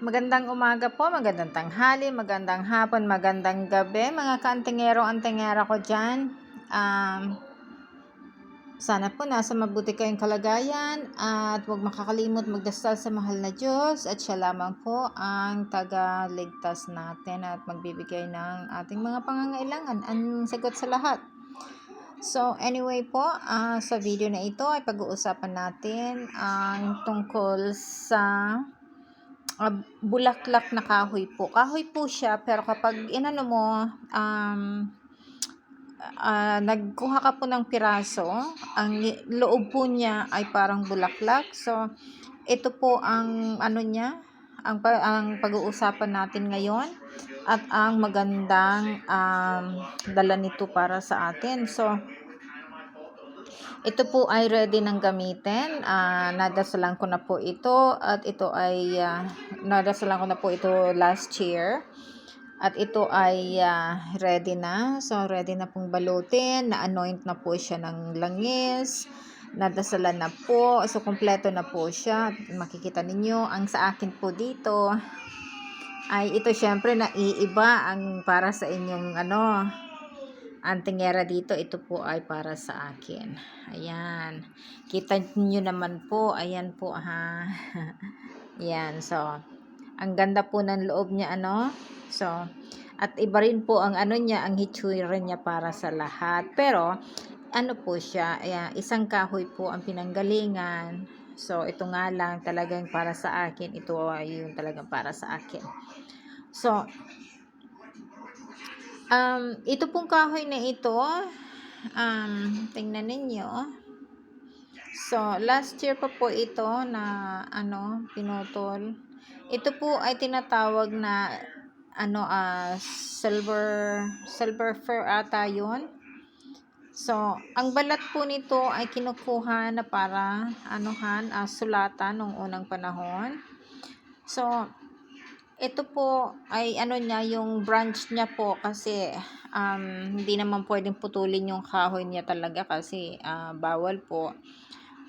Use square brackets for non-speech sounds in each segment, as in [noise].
Magandang umaga po, magandang tanghali, magandang hapon, magandang gabi, mga kaantingero-antingera ko dyan. Um, sana po nasa mabuti kayong kalagayan at huwag makakalimot magdasal sa mahal na Diyos at siya lamang po ang tagaligtas natin at magbibigay ng ating mga pangangailangan, ang sagot sa lahat. So anyway po, uh, sa video na ito ay pag-uusapan natin ang tungkol sa uh, bulaklak na kahoy po. Kahoy po siya, pero kapag inano mo, um, uh, nagkuha ka po ng piraso, ang loob po niya ay parang bulaklak. So, ito po ang ano niya, ang, ang pag-uusapan natin ngayon at ang magandang um, dala nito para sa atin. So, ito po ay ready ng gamitin. Uh, nadasalan ko na po ito at ito ay uh, nadasalan ko na po ito last year. At ito ay uh, ready na. So ready na pong balutin. Na-anoint na po siya ng langis. Nadasalan na po. So kompleto na po siya. Makikita ninyo. Ang sa akin po dito ay ito syempre na iiba ang para sa inyong ano ang tingera dito, ito po ay para sa akin. Ayan. Kita niyo naman po. Ayan po ha. [laughs] Ayan. So, ang ganda po ng loob niya ano. So, at iba rin po ang ano niya, ang hitsura niya para sa lahat. Pero, ano po siya, ayan, isang kahoy po ang pinanggalingan. So, ito nga lang talagang para sa akin. Ito ay yung talagang para sa akin. So, Um, ito pong kahoy na ito, um, tingnan ninyo. So, last year pa po ito na, ano, pinutol. Ito po ay tinatawag na, ano, uh, silver, silver fir ata yun. So, ang balat po nito ay kinukuha na para, anuhan, uh, sulatan nung unang panahon. So, ito po ay ano niya, yung branch niya po kasi um, hindi naman pwedeng putulin yung kahoy niya talaga kasi uh, bawal po.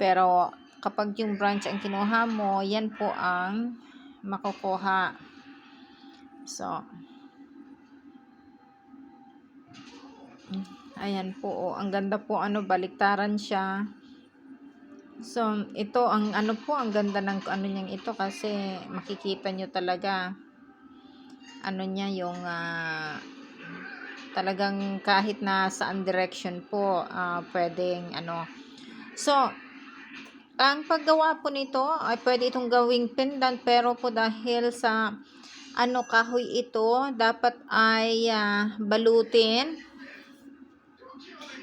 Pero kapag yung branch ang kinuha mo, yan po ang makukuha. So, ayan po, oh, ang ganda po, ano, baliktaran siya. So, ito ang ano po, ang ganda ng ano niyang ito kasi makikita niyo talaga ano niya yung uh, talagang kahit na saan direction po uh, pwedeng ano. So, ang paggawa po nito ay pwede itong gawing pendant pero po dahil sa ano kahoy ito dapat ay uh, balutin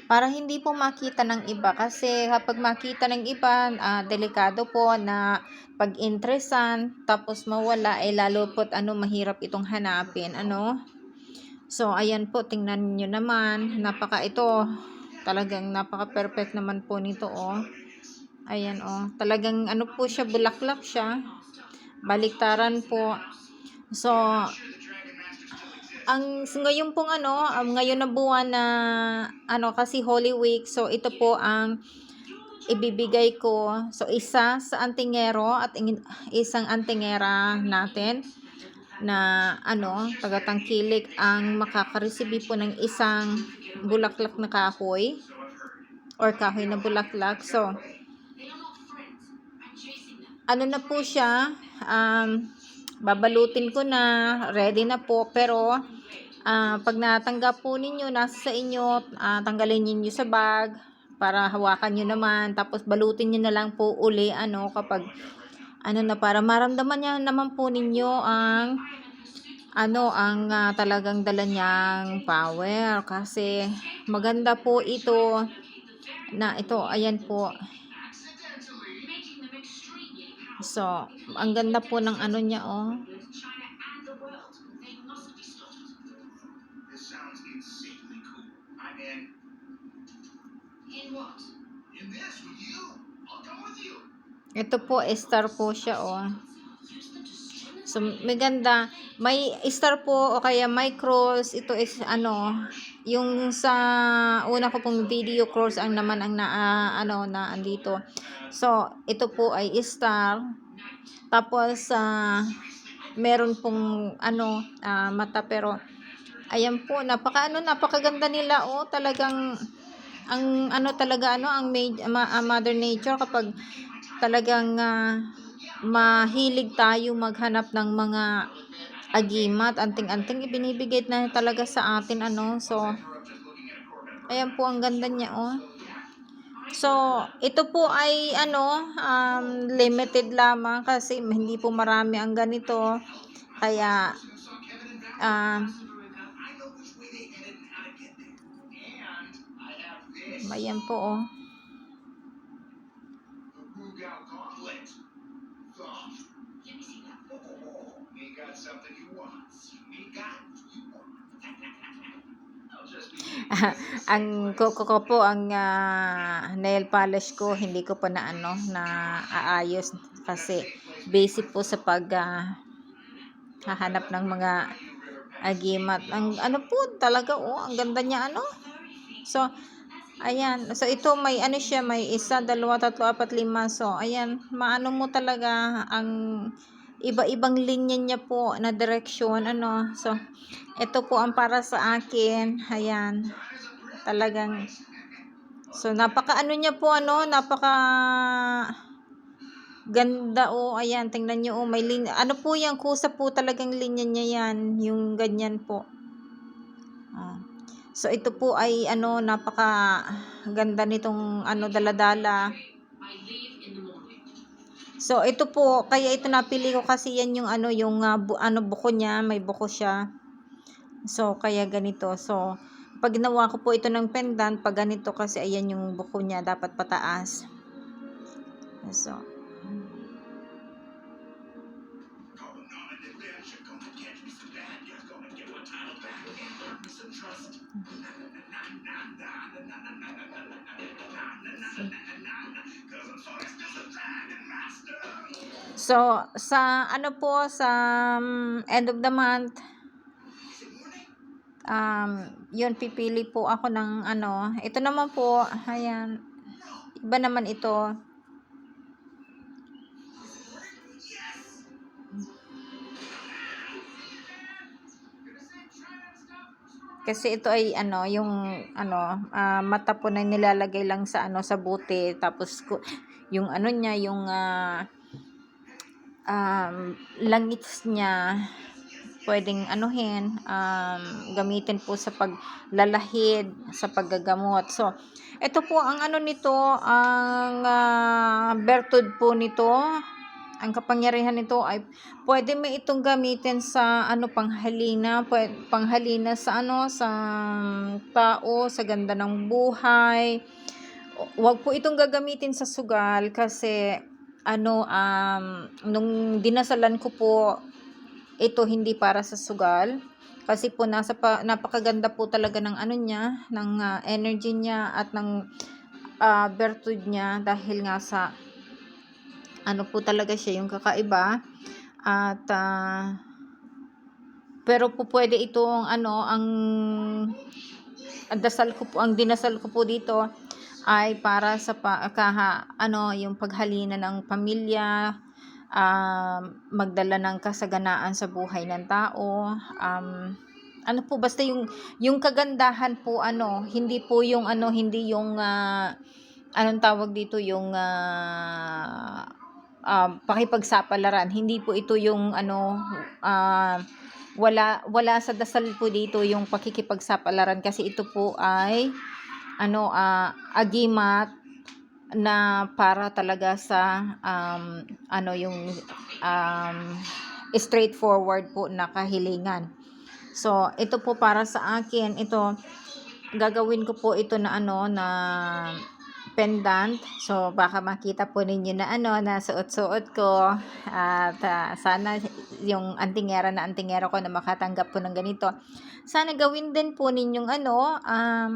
para hindi po makita ng iba. Kasi kapag makita ng iba uh, delikado po na pag-interesan tapos mawala ay eh, lalo po ano mahirap itong hanapin ano? So ayan po tingnan niyo naman. Napaka ito talagang napaka perfect naman po nito oh. Ayan oh. Talagang ano po siya bulaklak siya. Baliktaran po. So ang ngayon pong ano, um, ngayon na buwan na ano kasi Holy Week, so ito po ang ibibigay ko. So isa sa antingero at isang antingera natin na ano, tagatangkilik ang makakaresibi po ng isang bulaklak na kahoy or kahoy na bulaklak. So, ano na po siya, um, babalutin ko na, ready na po, pero uh, pag natanggap po ninyo, nasa sa inyo, uh, tanggalin niyo sa bag para hawakan niyo naman. Tapos balutin niyo na lang po uli ano kapag ano na para maramdaman niya naman po ninyo ang ano ang uh, talagang dala niyang power. Kasi maganda po ito na ito. Ayan po so ang ganda po ng ano niya oh Ito po, star po siya, oh. So, may ganda. May star po o kaya may cross. Ito is, ano, yung sa una ko pong video cross ang naman ang na, uh, ano, na andito. So, ito po ay star. Tapos, uh, meron pong ano ah, mata pero ayan po napaka ano napakaganda nila oh talagang ang ano talaga ano ang ma- ma- ah, mother nature kapag talagang ah, mahilig tayo maghanap ng mga agimat anting-anting ibinibigay na talaga sa atin ano so ayan po ang ganda niya oh So, ito po ay ano, um, limited lamang kasi hindi po marami ang ganito. Kaya, um, ayan po oh. Something [laughs] ang kuko ko po, ang ah, nail polish ko, hindi ko pa na ano, na aayos kasi basic po sa pag ah, hahanap ng mga agimat. Ang ano po talaga oh, ang ganda niya ano. So, ayan. So, ito may ano siya, may isa, dalawa, tatlo, apat, lima. So, ayan, maano mo talaga ang iba-ibang linya niya po na direksyon, ano. So, ito po ang para sa akin. Ayan. Talagang, so, napaka ano niya po, ano, napaka ganda oh, ayan, tingnan niyo oh, may linya, ano po yan, kusa po talagang linya niya yan, yung ganyan po. Ah. So ito po ay ano napaka ganda nitong ano daladala. So ito po kaya ito napili ko kasi yan yung ano yung ah, bu- ano buko niya, may buko siya. So kaya ganito. So pag ginawa ko po ito ng pendant, pag ganito kasi ayan yung buko niya dapat pataas. So So, sa ano po, sa um, end of the month, um, yun, pipili po ako ng ano, ito naman po, ayan, iba naman ito. Kasi ito ay ano, yung ano, ah, mata po na nilalagay lang sa ano sa buti tapos yung ano niya, yung ah, um, langits niya pwedeng anuhin, um, gamitin po sa paglalahid, sa paggagamot. So, ito po ang ano nito, ang ah, bertud po nito, ang kapangyarihan nito ay pwede mo itong gamitin sa ano panghalina, pwede, panghalina sa ano sa tao, sa ganda ng buhay. Huwag po itong gagamitin sa sugal kasi ano um nung dinasalan ko po ito hindi para sa sugal. Kasi po nasa pa, napakaganda po talaga ng ano niya, ng ah, energy niya at ng ah, bertud niya dahil nga sa ano po talaga siya yung kakaiba. At ah, pero po pwede itong ano ang dasal ko po ang dinasal ko po dito ay para sa pa, kaha, ano yung paghalina ng pamilya um, magdala ng kasaganaan sa buhay ng tao um, ano po basta yung yung kagandahan po ano hindi po yung ano hindi yung ah, anong tawag dito yung ah, um, pakipagsapalaran. Hindi po ito yung ano ah, wala wala sa dasal po dito yung pakikipagsapalaran kasi ito po ay ano ah, agimat na para talaga sa um, ano yung um, straightforward po na kahilingan. So, ito po para sa akin, ito gagawin ko po ito na ano na pendant. So, baka makita po ninyo na ano, na suot-suot ko. At ah, sana yung antingera na antingera ko na makatanggap po ng ganito. Sana gawin din po ninyong ano, um,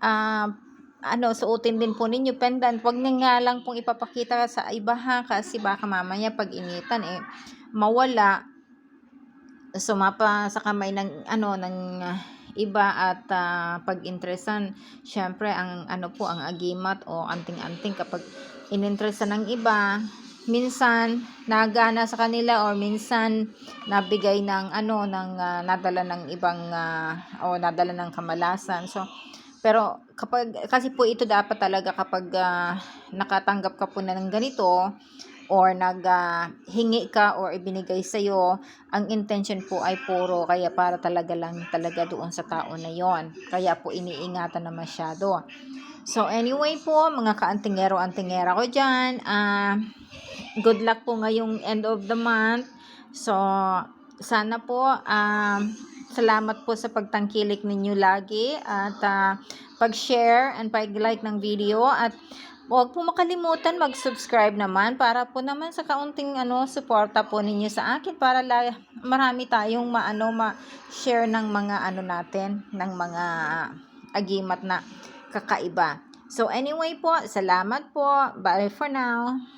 ah, ano, suotin din po ninyo pendant. Huwag nyo nga lang pong ipapakita sa iba ha, kasi baka mamaya pag initan eh, mawala. Sumapa sa kamay ng ano, ng iba at ah, pag interesan syempre ang ano po ang agimat o anting-anting kapag ininteresan ng iba minsan nagana sa kanila or minsan nabigay ng ano ng ah, nadala ng ibang ah, o nadala ng kamalasan. So pero kapag kasi po ito dapat talaga kapag ah, nakatanggap ka po na ng ganito or naghingi ka or ibinigay sa iyo, ang intention po ay puro kaya para talaga lang talaga doon sa tao na yon. Kaya po iniingatan na masyado. So anyway po, mga kaantingero-antingera ko dyan, ah, good luck po ngayong end of the month. So, sana po, um, salamat po sa pagtangkilik ninyo lagi at ah, pag-share and pag-like ng video at Huwag po makalimutan mag-subscribe naman para po naman sa kaunting ano suporta po ninyo sa akin para la, marami tayong maano ma-share ng mga ano natin ng mga agimat na kakaiba. So anyway po, salamat po. Bye for now.